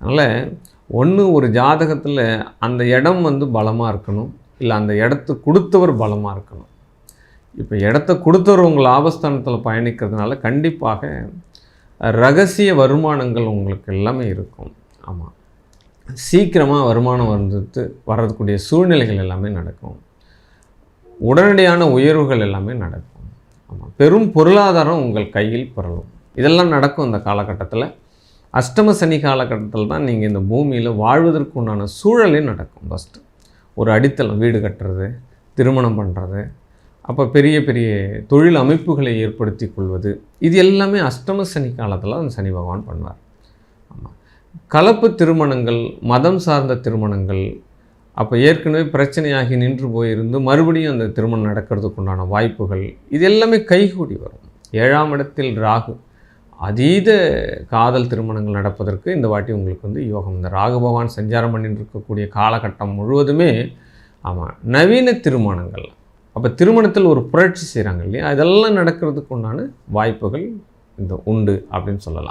அதனால் ஒன்று ஒரு ஜாதகத்தில் அந்த இடம் வந்து பலமாக இருக்கணும் இல்லை அந்த இடத்து கொடுத்தவர் பலமாக இருக்கணும். இப்போ இடத்த கொடுத்தவர் உங்கள் லாபஸ்தானத்தில் பயணிக்கிறதுனால கண்டிப்பாக ரகசிய வருமானங்கள் உங்களுக்கு எல்லாமே இருக்கும். ஆமாம் சீக்கிரமாக வருமானம் வந்துட்டு வரக்கூடிய சூழ்நிலைகள் எல்லாமே நடக்கும். உடனடியான உயர்வுகள் எல்லாமே நடக்கும். ஆமாம் பெரும் பொருளாதாரம் உங்கள் கையில் பெறலும். இதெல்லாம் நடக்கும் இந்த காலகட்டத்தில். அஷ்டம சனி காலகட்டத்தில் தான் நீங்கள் இந்த பூமியில் வாழ்வதற்கு உண்டான சூழலே நடக்கும். ஃபஸ்ட்டு ஒரு அடித்தளம் வீடு கட்டுறது திருமணம் பண்ணுறது அப்போ பெரிய பெரிய தொழில் அமைப்புகளை ஏற்படுத்தி கொள்வது. இது எல்லாமே அஷ்டம சனி காலத்தில் அந்த சனி பகவான் பண்ணுவார். ஆமாம் கலப்பு திருமணங்கள் மதம் சார்ந்த திருமணங்கள் அப்போ ஏற்கனவே பிரச்சனையாகி நின்று போயிருந்து மறுபடியும் அந்த திருமணம் நடக்கிறதுக்கு உண்டான வாய்ப்புகள் இது எல்லாமே கைகூடி வரும். ஏழாம் இடத்தில் ராகு அதீத காதல் திருமணங்கள் நடப்பதற்கு இந்த வாட்டி உங்களுக்கு வந்து யோகம். இந்த ராகு பகவான் சஞ்சாரம் பண்ணிட்டு இருக்கக்கூடிய காலகட்டம் முழுவதுமே ஆமாம் நவீன திருமணங்கள். அப்போ திருமணத்தில் ஒரு புரட்சி செய்கிறாங்க இல்லையா? அதெல்லாம் நடக்கிறதுக்கு உண்டான வாய்ப்புகள் இந்த உண்டு அப்படின்னு சொல்லலாம்.